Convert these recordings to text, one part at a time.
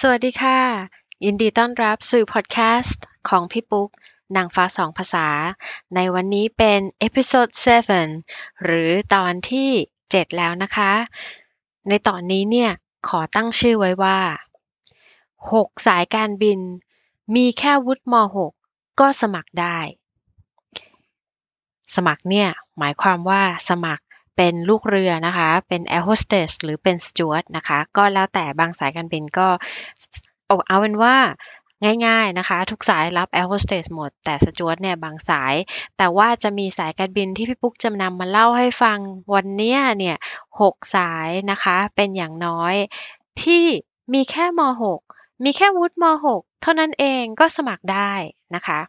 สวัสดีค่ะ ยินดีต้อนรับสู่พอดแคสต์ของพี่ปุ๊กนางฟ้าสองภาษา ในวันนี้เป็นเอพิโซด7หรือตอนที่ 7 แล้วนะคะ ในตอนนี้เนี่ย ขอตั้งชื่อไว้ว่า 6 สายการบิน มีแค่วุฒิม .6 ก็สมัครได้ สมัครเนี่ย หมายความว่าสมัคร เป็นลูกเรือนะคะ เป็นแอร์โฮสเตสหรือเป็นสจวตนะคะ ก็แล้วแต่บางสายการบินก็เอาเป็นว่าง่ายๆนะคะ ทุกสายรับแอร์โฮสเตสหมด แต่สจวตเนี่ยบางสาย แต่ว่าจะมีสายการบินที่พี่ปุ๊กจะนำมาเล่าให้ฟังวันนี้เนี่ยหกสายนะคะ เป็นอย่างน้อยที่มีแค่ม .6 มีแค่วุฒิม .6 เท่านั้นเองก็สมัครได้นะคะ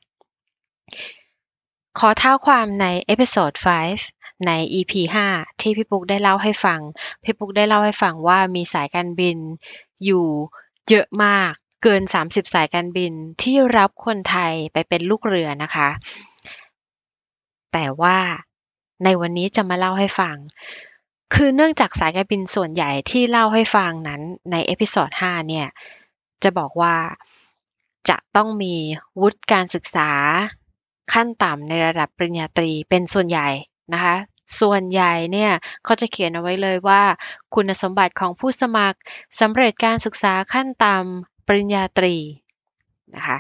ขอเท้าความในเอพิโซด 5 ใน EP 5 ที่พี่ปุ๊กได้เล่าให้ฟัง พี่ปุ๊กได้เล่าให้ฟังว่ามีสายการบินอยู่เยอะมากเกิน 30 สายการบินที่รับคนไทยไปเป็นลูกเรือนะคะ แต่ว่าในวันนี้จะมาเล่าให้ฟัง คือเนื่องจากสายการบินส่วนใหญ่ที่เล่าให้ฟังนั้นในเอพิโซด5เนี่ย จะบอกว่าจะต้องมีวุฒิการศึกษาขั้นต่ำในระดับปริญญาตรีเป็นส่วนใหญ่นะคะ ส่วนใหญ่เนี่ยเขาจะเขียนเอาไว้เลยว่า คุณสมบัติของผู้สมัครสำเร็จการศึกษาขั้นต่ำปริญญาตรีนะคะ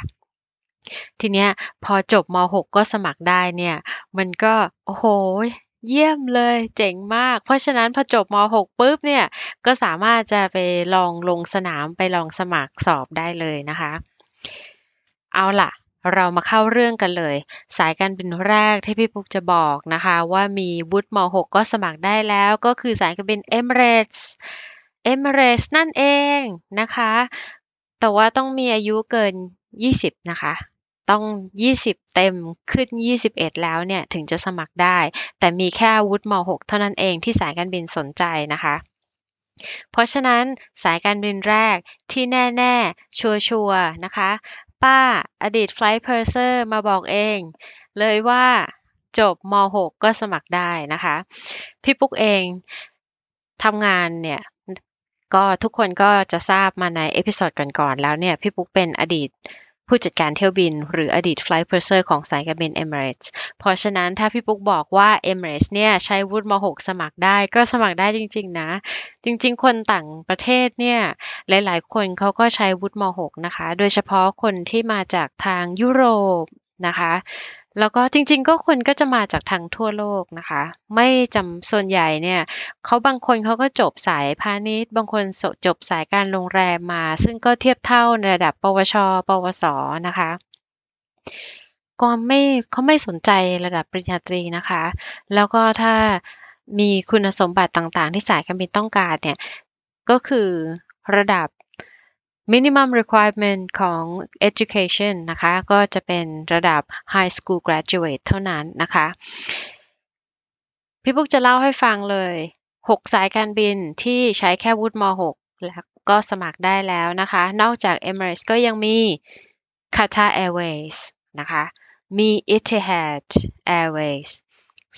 ทีเนี้ยพอจบม .6 ก็สมัครได้เนี่ยมันก็โอ้โหเยี่ยมเลยเจ๋งมาก เพราะฉะนั้นพอจบม .6 ปุ๊บเนี่ยก็สามารถจะไปลองลงสนามไปลองสมัครสอบได้เลยนะคะ เอาล่ะ เรามาเข้าเรื่องกันเลย สายการบินแรกที่พี่ปุ๊กจะบอกนะคะ ว่ามีวุฒิม .6 ก็สมัครได้แล้ว ก็คือสายการบิน Emirates Emirates นั่นเองนะคะ แต่ว่าต้องมีอายุเกิน 20 นะคะต้อง 20 เต็มขึ้น 21 แล้วเนี่ย ถึงจะสมัครได้ แต่มีแค่วุฒิม .6 เท่านั้นเองที่สายการบินสนใจนะคะ เพราะฉะนั้นสายการบินแรกที่แน่ ๆ ชัวร์ๆนะคะ ป้า อดีตไฟล์เพอร์เซอร์มาบอกเอง เลยว่าจบม .6 ก็สมัครได้นะคะ พี่ปุ๊กเองทำงานเนี่ยก็ทุกคนก็จะทราบมาในเอพิซอดก่อนๆแล้วเนี่ย พี่ปุ๊กเป็นอดีต ผู้จัดการเที่ยวบิน หรืออดีต Flight Purser ของสายการบินเอเมอร์ส์พราะฉะนั้นถ้าพี่ปุ๊กบอกว่าเอเมเรสเนี่ยใช้วุฒิม .6 สมัครได้ก็สมัครได้จริง ๆ นะ จริง ๆ คนต่างประเทศเนี่ยหลาย ๆ คนเขาก็ใช้วุฒิม .6 นะคะ โดยเฉพาะคนที่มาจากทางยุโรปนะคะ แล้วก็จริง ๆ ก็คนก็จะมาจากทางทั่วโลกนะคะ ไม่จำ ส่วนใหญ่เนี่ย เขาบางคนเขาก็จบสายพาณิชย์ บางคนจบสายการโรงแรมมา ซึ่งก็เทียบเท่าในระดับ ปวช ปวส นะคะ ก็ไม่ เขาไม่สนใจระดับปริญญาตรีนะคะ แล้วก็ถ้ามีคุณสมบัติต่าง ๆ ที่สายการบินต้องการเนี่ย ก็คือระดับ minimum requirement ของ education นะคะ ก็จะเป็นระดับ high school graduate เท่านั้นนะคะ พี่ปุ๊กจะเล่าให้ฟังเลย 6 สายการบินที่ใช้แค่วุฒิม .6 แล้วก็สมัครได้แล้วนะคะ นอกจาก Emirates ก็ยังมี Qatar Airways นะคะ มี Etihad Airways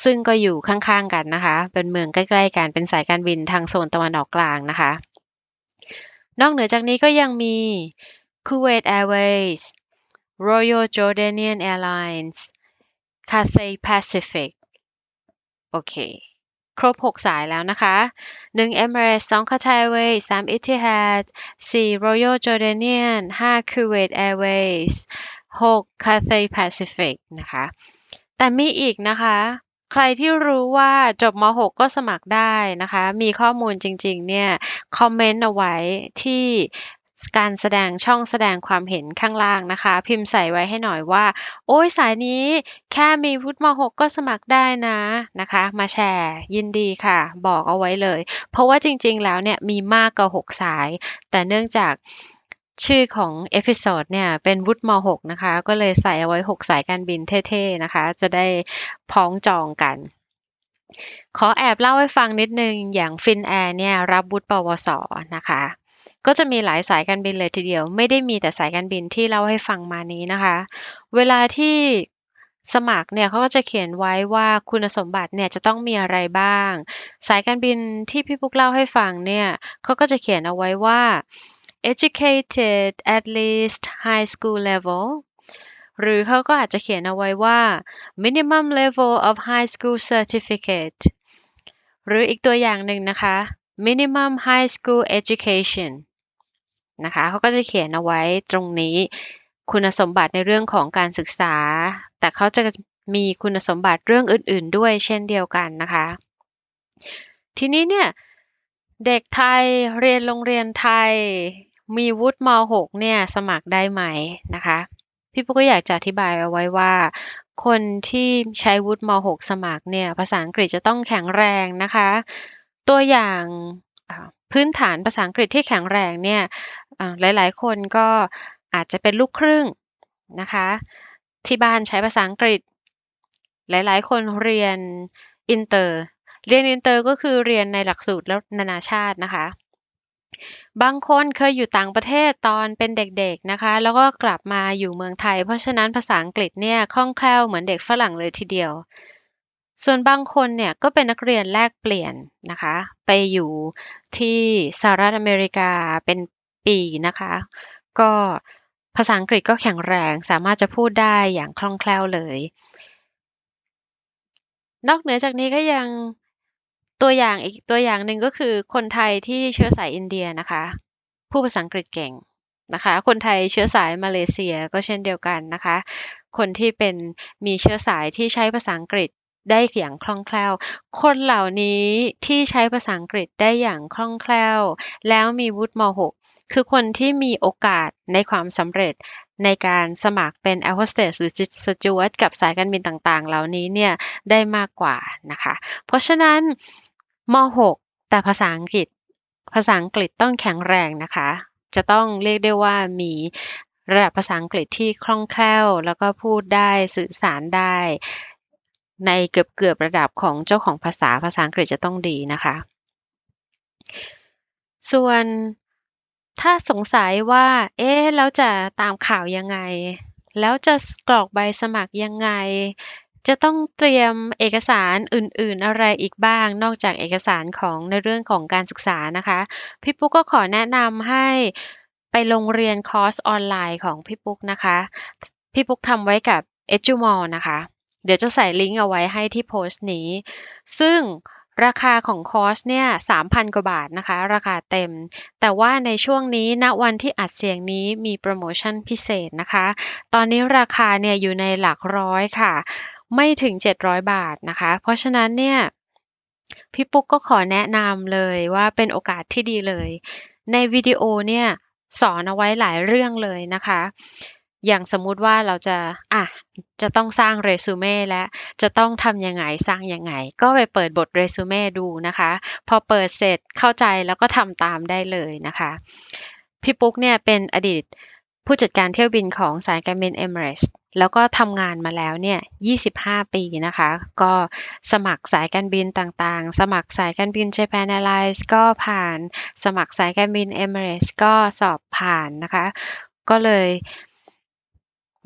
ซึ่งก็อยู่ข้างๆกันนะคะ เป็นเมืองใกล้ๆกัน เป็นสายการบินทางโซนตะวันออกกลางนะคะ นอกเหนือจากนี้ก็ยังมี Kuwait Airways Royal Jordanian Airlines Cathay Pacific โอเค ครบ 6 สายแล้วนะคะ 1 Emirates 2 Qatar Airways 3 Etihad 4 Royal Jordanian 5 Kuwait Airways 6 Cathay Pacific นะคะ แต่มีอีกนะคะ ใครที่รู้ว่าจบ ม .6 ก็สมัครได้นะคะ มีข้อมูลจริง ๆ เนี่ย คอมเมนต์เอาไว้ที่การแสดง ช่องแสดงความเห็นข้างล่างนะคะ พิมพ์ใส่ไว้ให้หน่อยว่า โอ้ยสายนี้แค่มีวุฒิ ม .6 ก็สมัครได้นะนะคะ มาแชร์ยินดีค่ะ บอกเอาไว้เลย เพราะว่าจริง ๆ แล้วเนี่ยมีมากกว่า 6 สาย แต่เนื่องจาก ชื่อของเอพิโซดเนี่ยเป็นวุฒิม .6 นะคะ ก็เลยใส่เอาไว้ 6 สายการบินเท่ๆนะคะ จะได้พ้องจองกัน ขอแอบเล่าให้ฟังนิดนึง อย่างฟินแอร์เนี่ยรับวุฒิปวสนะคะ ก็จะมีหลายสายการบินเลยทีเดียว ไม่ได้มีแต่สายการบินที่เล่าให้ฟังมานี้นะคะ เวลาที่สมัครเนี่ยเขาก็จะเขียนไว้ว่าคุณสมบัติเนี่ยจะต้องมีอะไรบ้าง สายการบินที่พี่ปุ๊กเล่าให้ฟังเนี่ยเขาก็จะเขียนเอาไว้ว่า educated at least high school level หรือเขาก็อาจจะเขียนเอาไว้ว่า minimum level of high school certificate หรืออีกตัวอย่างหนึ่งนะคะ minimum high school education นะคะเขาก็จะเขียนเอาไว้ตรงนี้ คุณสมบัติในเรื่องของการศึกษา แต่เขาจะมีคุณสมบัติเรื่องอื่น ๆ ด้วยเช่นเดียวกันนะคะ ทีนี้เนี่ย เด็กไทยเรียนโรงเรียนไทย มีวุฒิม .6 เนี่ยสมัครได้ไหมนะคะ พี่ปุ๊กก็อยากจะอธิบายเอาไว้ว่า คนที่ใช้วุฒิม .6 สมัครเนี่ยภาษาอังกฤษจะต้องแข็งแรงนะคะ ตัวอย่างพื้นฐานภาษาอังกฤษที่แข็งแรงเนี่ยหลาย ๆ คนก็อาจจะเป็นลูกครึ่งนะคะ ที่บ้านใช้ภาษาอังกฤษ หลาย ๆ คนเรียนอินเตอร์ เรียนอินเตอร์ก็คือเรียนในหลักสูตรแล้วนานาชาตินะคะ บางคนเคยอยู่ต่างประเทศตอนเป็นเด็ก ๆ นะคะ แล้วก็กลับมาอยู่เมืองไทย เพราะฉะนั้นภาษาอังกฤษเนี่ยคล่องแคล่วเหมือนเด็กฝรั่งเลยทีเดียว ส่วนบางคนเนี่ยก็เป็นนักเรียนแลกเปลี่ยนนะคะ ไปอยู่ที่สหรัฐอเมริกาเป็นปีนะคะ ก็ภาษาอังกฤษก็แข็งแรงสามารถจะพูดได้อย่างคล่องแคล่วเลย นอกเหนือจากนี้ก็ยัง ตัวอย่างอีกตัวอย่างหนึ่งก็คือคนไทยที่เชื้อสายอินเดียนะคะพูดภาษาอังกฤษเก่งนะคะ คนไทยเชื้อสายมาเลเซียก็เช่นเดียวกันนะคะ คนที่เป็นมีเชื้อสายที่ใช้ภาษาอังกฤษได้อย่างคล่องแคล่ว คนเหล่านี้ที่ใช้ภาษาอังกฤษได้อย่างคล่องแคล่ว แล้วมีวุฒิม .6 คือคนที่มีโอกาสในความสำเร็จในการสมัครเป็นแอร์โฮสเตสหรือสจวตกับสายการบินต่างๆ เหล่านี้เนี่ยได้มากกว่านะคะ เพราะฉะนั้น ม .6 แต่ภาษาอังกฤษ ภาษาอังกฤษต้องแข็งแรงนะคะ จะต้องเรียกได้ว่ามีระดับภาษาอังกฤษที่คล่องแคล่ว แล้วก็พูดได้สื่อสารได้ ในเกือบเกือบระดับของเจ้าของภาษาภาษาอังกฤษจะต้องดีนะคะ ส่วนถ้าสงสัยว่า เอ๊ะแล้วจะตามข่าวยังไง แล้วจะกรอกใบสมัครยังไง จะต้องเตรียมเอกสารอื่น ๆ อะไรอีกบ้าง นอกจากเอกสารของในเรื่องของการศึกษานะคะ พี่ปุ๊กก็ขอแนะนำให้ไปลงเรียนคอร์สออนไลน์ของพี่ปุ๊กนะคะ พี่ปุ๊กทำไว้กับ Edumol นะคะ เดี๋ยวจะใส่ลิงก์เอาไว้ให้ที่โพสต์นี้ ซึ่งราคาของคอร์สเนี่ย3,000 กว่าบาทนะคะ ราคาเต็ม แต่ว่าในช่วงนี้ณวันที่อัดเสียงนี้มีโปรโมชั่นพิเศษนะคะ ตอนนี้ราคาเนี่ยอยู่ในหลักร้อยค่ะ ไม่ถึง 700 บาทนะคะ เพราะฉะนั้นเนี่ยพี่ปุ๊กก็ขอแนะนำเลยว่าเป็นโอกาสที่ดีเลย ในวิดีโอเนี่ยสอนเอาไว้หลายเรื่องเลยนะคะ อย่างสมมุติว่าเราจะอะจะต้องสร้างเรซูเม่และจะต้องทำยังไงสร้างยังไง ก็ไปเปิดบทเรซูเม่ดูนะคะ พอเปิดเสร็จเข้าใจแล้วก็ทำตามได้เลยนะคะ พี่ปุ๊กเนี่ยเป็นอดีตผู้จัดการเที่ยวบินของสายการบินเอมิเรส แล้วก็ทำงานมาแล้วเนี่ย 25 ปีนะคะ ก็สมัครสายการบินต่างๆ สมัครสายการบิน Japan Airlines ก็ผ่าน สมัครสายการบิน Emirates ก็สอบผ่านนะคะ ก็เลย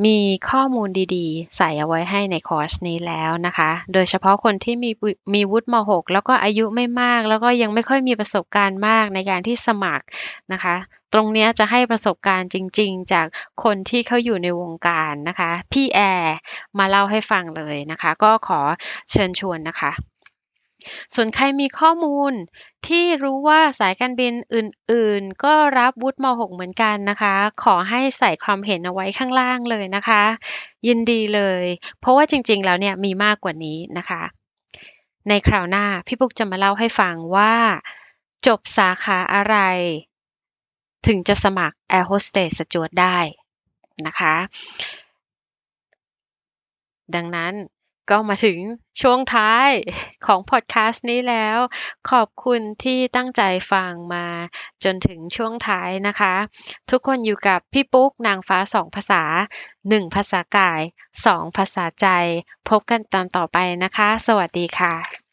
มีข้อมูลดีๆ ใส่เอาไว้ให้ในคอร์สนี้แล้วนะคะ โดยเฉพาะคนที่มีมีวุฒิม .6 แล้วก็อายุไม่มาก แล้วก็ยังไม่ค่อยมีประสบการณ์มากในการที่สมัครนะคะ ตรงนี้จะให้ประสบการณ์จริง ๆ จากคนที่เขาอยู่ในวงการนะคะ พี่แอร์มาเล่าให้ฟังเลยนะคะ ก็ขอเชิญชวนนะคะ ส่วนใครมีข้อมูลที่รู้ว่าสายการบินอื่นๆ ก็รับวุฒิม .6 เหมือนกันนะคะ ขอให้ใส่ความเห็นเอาไว้ข้างล่างเลยนะคะ ยินดีเลย เพราะว่าจริง ๆ แล้วเนี่ยมีมากกว่านี้นะคะ ในคราวหน้าพี่ปุ๊กจะมาเล่าให้ฟังว่า จบสาขาอะไร ถึงจะสมัคร Air Hostess สจวดได้นะคะ ดังนั้นก็มาถึงช่วงท้ายของพอดแคสต์นี้แล้ว ขอบคุณที่ตั้งใจฟังมาจนถึงช่วงท้ายนะคะ ทุกคนอยู่กับพี่ปุ๊กนางฟ้าสองภาษาหนึ่งภาษากายสองภาษาใจ พบกันตอนต่อไปนะคะ สวัสดีค่ะ